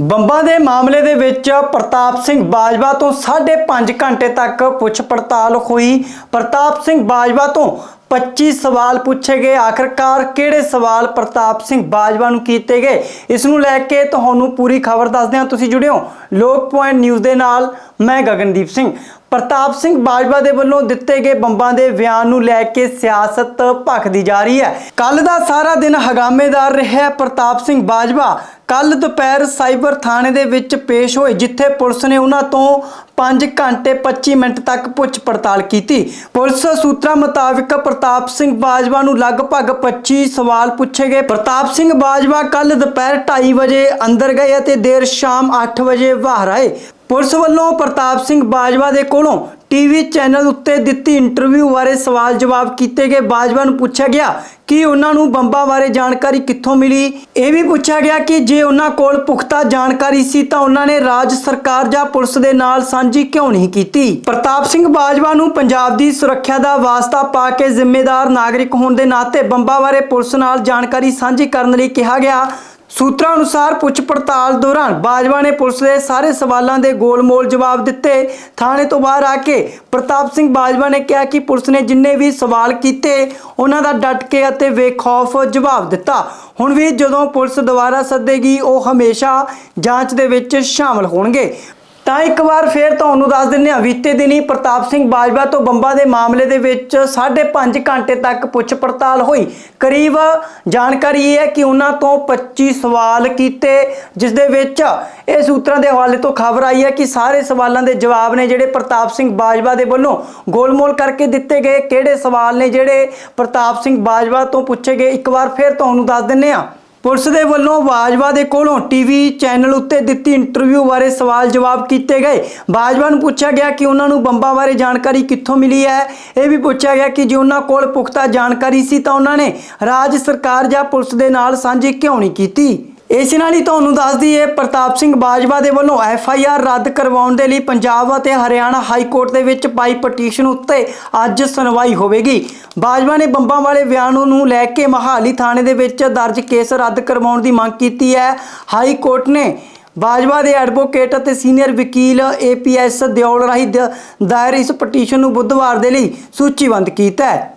ਬੰਬਾਂ ਦੇ ਮਾਮਲੇ ਦੇ ਵਿੱਚ ਪ੍ਰਤਾਪ ਸਿੰਘ ਬਾਜਵਾ ਤੋਂ 5.5 ਘੰਟੇ ਤੱਕ ਪੁੱਛ ਪੜਤਾਲ ਹੋਈ। ਪ੍ਰਤਾਪ ਸਿੰਘ ਬਾਜਵਾ ਤੋਂ 25 ਸਵਾਲ ਪੁੱਛੇ ਗਏ। ਆਖਰਕਾਰ ਕਿਹੜੇ ਸਵਾਲ ਪ੍ਰਤਾਪ ਸਿੰਘ ਬਾਜਵਾ ਨੂੰ ਕੀਤੇ ਗਏ? ਇਸ ਨੂੰ ਲੈ ਕੇ ਤੁਹਾਨੂੰ ਪੂਰੀ ਖਬਰ ਦੱਸਦੇ ਹਾਂ। ਤੁਸੀਂ ਜੁੜਿਓ ਲੋਕ ਪੁਆਇੰਟ ਨਿਊਜ਼ ਦੇ ਨਾਲ। ਮੈਂ ਗਗਨਦੀਪ ਸਿੰਘ। ਪ੍ਰਤਾਪ ਸਿੰਘ ਬਾਜਵਾ ਦੇ ਵੱਲੋਂ ਦਿੱਤੇ ਗਏ ਬੰਬਾਂ ਦੇ ਬਿਆਨ ਨੂੰ ਲੈ ਕੇ ਸਿਆਸਤ ਭਖਦੀ ਜਾ ਰਹੀ ਹੈ। ਕੱਲ ਦਾ ਸਾਰਾ ਦਿਨ ਹਗਾਮੇਦਾਰ ਰਿਹਾ ਪ੍ਰਤਾਪ ਸਿੰਘ ਬਾਜਵਾ। ਕੱਲ ਦੁਪਹਿਰ ਸਾਈਬਰ ਥਾਣੇ ਦੇ ਵਿੱਚ ਪੇਸ਼ ਹੋਏ, ਜਿੱਥੇ ਪੁਲਿਸ ਨੇ ਉਹਨਾਂ ਤੋਂ 5 ਘੰਟੇ 25 ਮਿੰਟ ਤੱਕ ਪੁੱਛ ਪੜਤਾਲ ਕੀਤੀ। ਪੁਲਿਸ ਸੂਤਰਾਂ ਮੁਤਾਬਕ ਪ੍ਰਤਾਪ ਸਿੰਘ ਬਾਜਵਾ ਨੂੰ ਲਗਭਗ 25 ਸਵਾਲ ਪੁੱਛੇ ਗਏ। ਪ੍ਰਤਾਪ ਸਿੰਘ ਬਾਜਵਾ ਕੱਲ ਦੁਪਹਿਰ 2:30 ਵਜੇ ਅੰਦਰ ਗਏ ਅਤੇ ਦੇਰ ਸ਼ਾਮ 8 ਵਜੇ ਬਾਹਰ ਆਏ। ਪੁਲਿਸ ਵੱਲੋਂ ਪ੍ਰਤਾਪ ਸਿੰਘ ਬਾਜਵਾ ਦੇ ਕੋਲੋਂ ਟੀਵੀ ਚੈਨਲ ਉੱਤੇ ਦਿੱਤੀ ਇੰਟਰਵਿਊ ਬਾਰੇ ਸਵਾਲ ਜਵਾਬ ਕੀਤੇ ਗਏ। ਬਾਜਵਾ ਨੂੰ ਪੁੱਛਿਆ ਗਿਆ ਕਿ ਉਹਨਾਂ ਨੂੰ ਬੰਬਾਂ ਬਾਰੇ ਜਾਣਕਾਰੀ ਕਿੱਥੋਂ ਮਿਲੀ? ਇਹ ਵੀ ਪੁੱਛਿਆ ਗਿਆ ਕਿ ਜੇ ਉਹਨਾਂ ਕੋਲ ਪੁਖਤਾ ਜਾਣਕਾਰੀ ਸੀ ਤਾਂ ਉਹਨਾਂ ਨੇ ਰਾਜ ਸਰਕਾਰ ਜਾਂ ਪੁਲਿਸ ਦੇ ਨਾਲ ਸਾਂਝੀ ਕਿਉਂ ਨਹੀਂ ਕੀਤੀ? ਪ੍ਰਤਾਪ ਸਿੰਘ ਬਾਜਵਾ ਨੂੰ ਪੰਜਾਬ ਦੀ ਸੁਰੱਖਿਆ ਦਾ ਵਾਸਤਾ ਪਾ ਕੇ ਜ਼ਿੰਮੇਦਾਰ ਨਾਗਰਿਕ ਹੋਣ ਦੇ ਨਾਤੇ ਬੰਬਾਂ ਬਾਰੇ ਪੁਲਿਸ ਨਾਲ ਜਾਣਕਾਰੀ ਸਾਂਝੀ ਕਰਨ ਲਈ ਕਿਹਾ ਗਿਆ। ਸੂਤਰਾਂ ਅਨੁਸਾਰ ਪੁੱਛ ਪੜਤਾਲ ਦੌਰਾਨ ਬਾਜਵਾ ਨੇ ਪੁਲਿਸ ਦੇ ਸਾਰੇ ਸਵਾਲਾਂ ਦੇ ਗੋਲਮੋਲ ਜਵਾਬ ਦਿੱਤੇ। ਥਾਣੇ ਤੋਂ ਬਾਹਰ ਆ ਕੇ ਪ੍ਰਤਾਪ ਸਿੰਘ ਬਾਜਵਾ ਨੇ ਕਿਹਾ ਕਿ ਪੁਲਿਸ ਨੇ ਜਿੰਨੇ ਵੀ ਸਵਾਲ ਕੀਤੇ, ਉਹਨਾਂ ਦਾ ਡਟ ਕੇ ਅਤੇ ਬੇਖੌਫ ਜਵਾਬ ਦਿੱਤਾ। ਹੁਣ ਵੀ ਜਦੋਂ ਪੁਲਿਸ ਦੁਬਾਰਾ ਸੱਦੇਗੀ, ਉਹ ਹਮੇਸ਼ਾ ਜਾਂਚ ਦੇ ਵਿੱਚ ਸ਼ਾਮਲ ਹੋਣਗੇ। ਤਾਂ ਇੱਕ ਵਾਰ ਫੇਰ ਤੁਹਾਨੂੰ ਦੱਸ ਦਿੰਦੇ ਹਾਂ, ਬੀਤੇ ਦਿਨੀ ਪ੍ਰਤਾਪ ਸਿੰਘ ਬਾਜਵਾ ਤੋਂ ਬੰਬਾ ਦੇ ਮਾਮਲੇ ਦੇ ਵਿੱਚ 5.5 ਘੰਟੇ ਤੱਕ ਪੁੱਛ ਪੜਤਾਲ ਹੋਈ। ਕਰੀਬ ਜਾਣਕਾਰੀ ਇਹ ਹੈ ਕਿ ਉਹਨਾਂ ਤੋਂ 25 ਸਵਾਲ ਕੀਤੇ, ਜਿਸ ਦੇ ਵਿੱਚ ਇਹ ਸੂਤਰਾਂ ਦੇ ਹਵਾਲੇ ਤੋਂ ਖਬਰ ਆਈ ਹੈ ਕਿ ਸਾਰੇ ਸਵਾਲਾਂ ਦੇ ਜਵਾਬ ਨੇ ਜਿਹੜੇ ਪ੍ਰਤਾਪ ਸਿੰਘ ਬਾਜਵਾ ਦੇ ਵੱਲੋਂ ਗੋਲਮੋਲ ਕਰਕੇ ਦਿੱਤੇ ਗਏ। ਕਿਹੜੇ ਸਵਾਲ ਨੇ ਜਿਹੜੇ ਪ੍ਰਤਾਪ ਸਿੰਘ ਬਾਜਵਾ ਤੋਂ ਪੁੱਛੇ ਗਏ? ਇੱਕ ਵਾਰ ਫੇਰ ਤੁਹਾਨੂੰ ਦੱਸ ਦਿੰਦੇ ਹਾਂ। ਪੁਲਿਸ ਦੇ ਵੱਲੋਂ ਬਾਜਵਾ ਦੇ ਕੋਲੋਂ ਟੀਵੀ ਚੈਨਲ ਉੱਤੇ ਦਿੱਤੀ ਇੰਟਰਵਿਊ ਬਾਰੇ ਸਵਾਲ ਜਵਾਬ ਕੀਤੇ ਗਏ। ਬਾਜਵਾ ਨੂੰ ਪੁੱਛਿਆ ਗਿਆ ਕਿ ਉਹਨਾਂ ਨੂੰ ਬੰਬਾਂ ਬਾਰੇ ਜਾਣਕਾਰੀ ਕਿੱਥੋਂ ਮਿਲੀ ਹੈ। ਇਹ ਵੀ ਪੁੱਛਿਆ ਗਿਆ ਕਿ ਜੇ ਉਹਨਾਂ ਕੋਲ ਪੁਖਤਾ ਜਾਣਕਾਰੀ ਸੀ ਤਾਂ ਉਹਨਾਂ ਨੇ ਰਾਜ ਸਰਕਾਰ ਜਾਂ ਪੁਲਿਸ ਦੇ ਨਾਲ ਸਾਂਝੀ ਕਿਉਂ ਨਹੀਂ ਕੀਤੀ? ਇਸ ਨਾਲ ਹੀ ਤੁਹਾਨੂੰ ਦੱਸ ਦਈਏ, ਪ੍ਰਤਾਪ ਸਿੰਘ ਬਾਜਵਾ ਦੇ ਵੱਲੋਂ ਐਫ ਆਈ ਆਰ ਰੱਦ ਕਰਵਾਉਣ ਦੇ ਲਈ ਪੰਜਾਬ ਅਤੇ ਹਰਿਆਣਾ ਹਾਈ ਕੋਰਟ ਦੇ ਵਿੱਚ ਪਾਈ ਪਟੀਸ਼ਨ ਉੱਤੇ ਅੱਜ ਸੁਣਵਾਈ ਹੋਵੇਗੀ। ਬਾਜਵਾ ਨੇ ਬੰਬਾਂ ਵਾਲੇ ਬਿਆਨ ਨੂੰ ਲੈ ਕੇ ਮਹਾਲੀ ਥਾਣੇ ਦੇ ਵਿੱਚ ਦਰਜ ਕੇਸ ਰੱਦ ਕਰਵਾਉਣ ਦੀ ਮੰਗ ਕੀਤੀ ਹੈ। ਹਾਈ ਕੋਰਟ ਨੇ ਬਾਜਵਾ ਦੇ ਐਡਵੋਕੇਟ ਅਤੇ ਸੀਨੀਅਰ ਵਕੀਲ ਏਪੀਐਸ ਦਿਓਲ ਰਾਹੀਂ ਦ- ਦਾਇਰ ਇਸ ਪਟੀਸ਼ਨ ਨੂੰ ਬੁੱਧਵਾਰ ਦੇ ਲਈ ਸੂਚੀਬੱਧ ਕੀਤਾ ਹੈ।